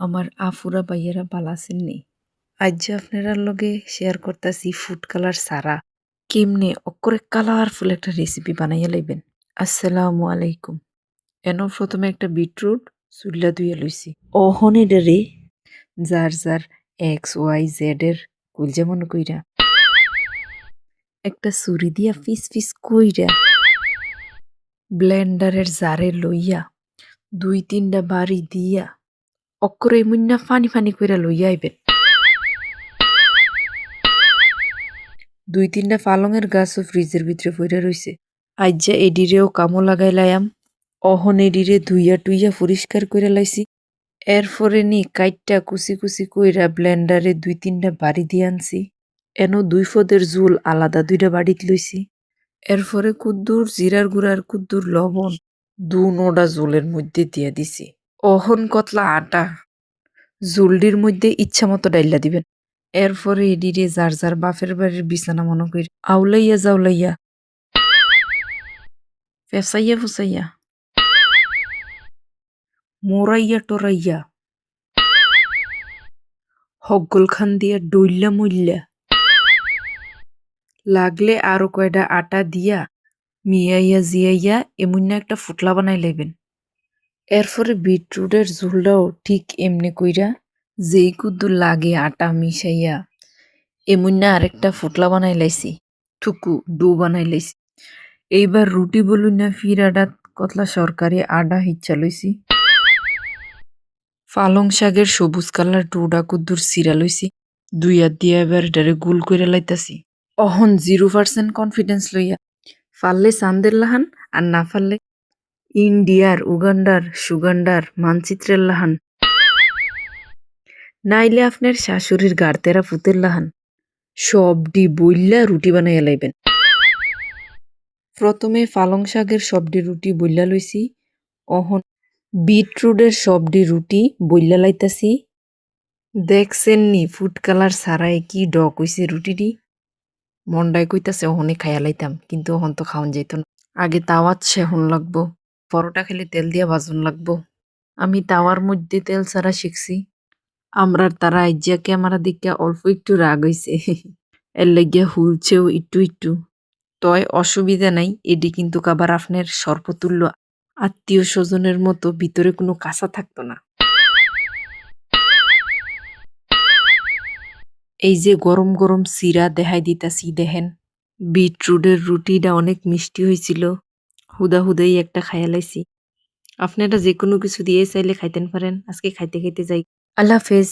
আমার আফুরা বাইয়েরা বালাসেন নি? আজ যে আপনারা লগে শেয়ার করতাছি ফুড কালার সারা। কেমনে অকরে কালারফুল একটা রেসিপি বানাইয়া লইবেন? আসসালামু আলাইকুম। এন প্রথমে একটা বিটরুট চুল্লা ধুইয়া লইছি। অহনে ডেরে যার যার এক্স ওয়াই জেড এর কুল যেমন কইরা। একটা ছুরি দিয়া ফিস ফিস কইরা ব্লেন্ডারের জারে লইয়া দুই তিনটা বাড়ি দিয়া অক্করে মুন্না ফানি ফানি কইরা লইয়া আইবেন দুই তিনটা পালংয়ের গাছও ফ্রিজের ভিতরে পইরা রইছে আজ্জা এডিরেও কামো লাগাই লাইয়াম অহন এডিরে ধুইয়া টুইয়া পরিষ্কার কইরা লাইছি এরপরে নি কাইটটা কুচি কুচি কইরা ব্লেন্ডারে দুই তিনটা বাড়ি দিয়ে আনছি এনো দুই ফদের জুল আলাদা দুইটা বাড়িত লইছি এরপরে কুদ্দুর জিরার গুড়ার কুদ্দুর লবণ দু নোডা জোলের মধ্যে দিয়ে দিছি অহন কতলা আটা জুলডির মধ্যে ইচ্ছা মতো ডাইলা দিবেন। এরপরে এডিরে যার যার বাপের বাড়ির বিছানা মনে করি, আউলাইয়া যাওলাইয়া ফেসাইয়া ফুসাইয়া। মোরাইয়া টোরাইয়া। হগল খান দিয়া ডইল্লা মইল্লা। লাগলে আরও কয়টা আটা দিয়া মিয়াইয়া জিয়াইয়া এমন একটা ফুটলা বানাই লইবেন। এরপরে বিটরুটের ঝোলটাও ঠিক এমনি কইরা যেই কুদ্দু লাগে আটা মিশাইয়া, এমন না আরেকটা ফুটলা বানাই লাইছি, থুকু ডু বানাই লাইছি। এইবার রুটি বলুন না ফির আডাত কতলা সরকারি আডা হিচ্ছা লইছি। পালং শাকের সবুজ কালার ডুডা কুদ্দুর সিরা লইছি দুই হাত দিয়ে এবার এটারে গুল করে লাইতাছি। অহন জিরো পার্সেন্ট কনফিডেন্স লইয়া ফাললে সান্দের লাহান আর না ফাললে ইন্ডিয়ার, উগান্ডার, সুগান্ডার, মানচিত্রের লাহান। নাইলে আপনার শাশুড়ির গাড়তেরা ফুতের লাহান। সবডি বইল্লা রুটি বানাইয়া লাইবেন। প্রথমে পালং শাকের সবডি রুটি বইল্লা লইছি, অহন বিটরুটের সবডি রুটি বইল্লা লাইতাছি। দেখছেন নি ফুড কালার সারাই কি ডক হইছে রুটিটি? মন্ডায় কইতাছে অহনে খাইয়া লাইতাম, কিন্তু অহন তো খাওয়ান যেত না। আগে তাওয়াত সেহন লাগবো। পরোটা খেলে তেল দিয়া ভাজন লাগবো। আমি তাওয়ার মধ্যে তেল ছাড়া শিখছি। আমরার তারা আইজিয়া ক্যামেরা দিকে অল্প একটু রাগ হইছে। এর লাগিয়া হুলছেও একটু একটু। তয় অসুবিধা নাই এটি কিন্তু কাবার আপনার সর্বতুল্য আত্মীয় স্বজনের মতো ভিতরে কোনো কাঁচা থাকতো না। এই যে গরম গরম সিরা দেখাই দিতাছি, দেখেন। বিটরুটের রুটিটা অনেক মিষ্টি হয়েছিল হুদা হুদাই একটা খাইয়া লাইছি আপনারা যে কোনো কিছু দিয়ে চাইলে খাইতেন পারেন, আজকে খাইতে খাইতে যাই। আল্লাহ হাফেজ।